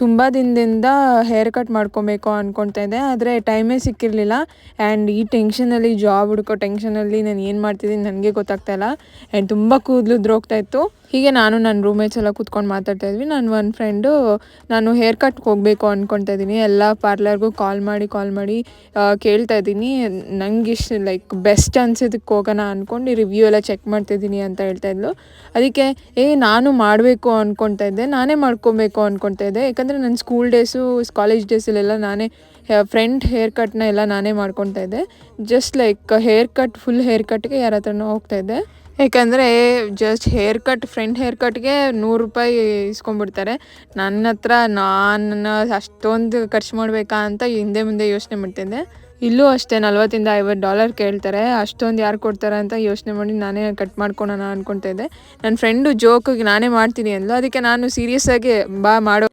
ತುಂಬ ದಿನದಿಂದ hair cut ಮಾಡ್ಕೊಬೇಕು ಅಂದ್ಕೊಳ್ತಾ ಇದ್ದೆ ಆದರೆ ಟೈಮೇ ಸಿಕ್ಕಿರಲಿಲ್ಲ. ಆ್ಯಂಡ್ ಈ ಟೆನ್ಷನಲ್ಲಿ ಜಾಬ್ ಹುಡ್ಕೋ ಟೆನ್ಷನಲ್ಲಿ ನಾನು ಏನು ಮಾಡ್ತಿದ್ದೀನಿ ನನಗೆ ಗೊತ್ತಾಗ್ತಾ ಇಲ್ಲ. ಆ್ಯಂಡ್ ತುಂಬ ಕೂದಲು ಉದ್ರೋಗ್ತಾ ಇತ್ತು. ಹೀಗೆ ನಾನು ನನ್ನ ರೂಮೇಟ್ಸ್ ಎಲ್ಲ ಕೂತ್ಕೊಂಡು ಮಾತಾಡ್ತಾ ಇದ್ವಿ. ನನ್ನ ಒಂದು ಫ್ರೆಂಡು ನಾನು ಹೇರ್ ಕಟ್ಗೆ ಹೋಗಬೇಕು ಅಂದ್ಕೊಳ್ತಾ ಇದ್ದೀನಿ. ಎಲ್ಲ ಪಾರ್ಲರ್ಗೂ ಕಾಲ್ ಮಾಡಿ ಕಾಲ್ ಮಾಡಿ ಕೇಳ್ತಾ ಇದ್ದೀನಿ. ನಂಗೆ ಇಷ್ಟು ಲೈಕ್ ಬೆಸ್ಟ್ ಅನ್ಸಿದ್ದಕ್ಕೆ ಹೋಗೋಣ ಅಂದ್ಕೊಂಡು ರಿವ್ಯೂ ಎಲ್ಲ ಚೆಕ್ ಮಾಡ್ತಿದ್ದೀನಿ ಅಂತ ಹೇಳ್ತಾ ಇದ್ಲು. ಅದಕ್ಕೆ, ಏ, ನಾನು ಮಾಡಬೇಕು ಅಂದ್ಕೊಳ್ತಾ ಇದ್ದೆ. ನಾನೇ ಮಾಡ್ಕೊಬೇಕು ಅಂದ್ಕೊಳ್ತಾ ಇದ್ದೆ. ಯಾಕಂದರೆ ನನ್ನ ಸ್ಕೂಲ್ ಡೇಸು ಕಾಲೇಜ್ ಡೇಸಲ್ಲೆಲ್ಲ ನಾನೇ ಫ್ರೆಂಡ್ ಹೇರ್ ಕಟ್ನ ಎಲ್ಲ ನಾನೇ ಮಾಡ್ಕೊತಾ ಇದ್ದೆ. Just like haircut full hair ಕಟ್ಗೆ ಯಾರ ಹತ್ರನೂ ಹೋಗ್ತಾ ಇದ್ದೆ. ಯಾಕಂದರೆ just hair cut friend hair ಕಟ್ಗೆ ನೂರು ರೂಪಾಯಿ ಇಸ್ಕೊಂಡ್ಬಿಡ್ತಾರೆ. ನನ್ನ ಹತ್ರ ನಾನು ಅಷ್ಟೊಂದು ಖರ್ಚು ಮಾಡಬೇಕಾ ಅಂತ ಹಿಂದೆ ಮುಂದೆ ಯೋಚನೆ ಮಾಡ್ತಿದ್ದೆ. ಇಲ್ಲೂ ಅಷ್ಟೇ ನಲ್ವತ್ತಿಂದ ಐವತ್ತು ಡಾಲರ್ ಕೇಳ್ತಾರೆ. ಅಷ್ಟೊಂದು ಯಾರು ಕೊಡ್ತಾರೆ ಅಂತ ಯೋಚನೆ ಮಾಡಿ ನಾನೇ ಕಟ್ ಮಾಡ್ಕೊಳೋಣ ಅಂದ್ಕೊಳ್ತಾ ಇದ್ದೆ ನನ್ನ ಫ್ರೆಂಡು ಜೋಕಿಗೆ ನಾನೇ ಮಾಡ್ತೀನಿ ಅಂದ್ಲು. ಅದಕ್ಕೆ ನಾನು ಸೀರಿಯಸ್ಸಾಗಿ ಬಾ ಮಾಡೋ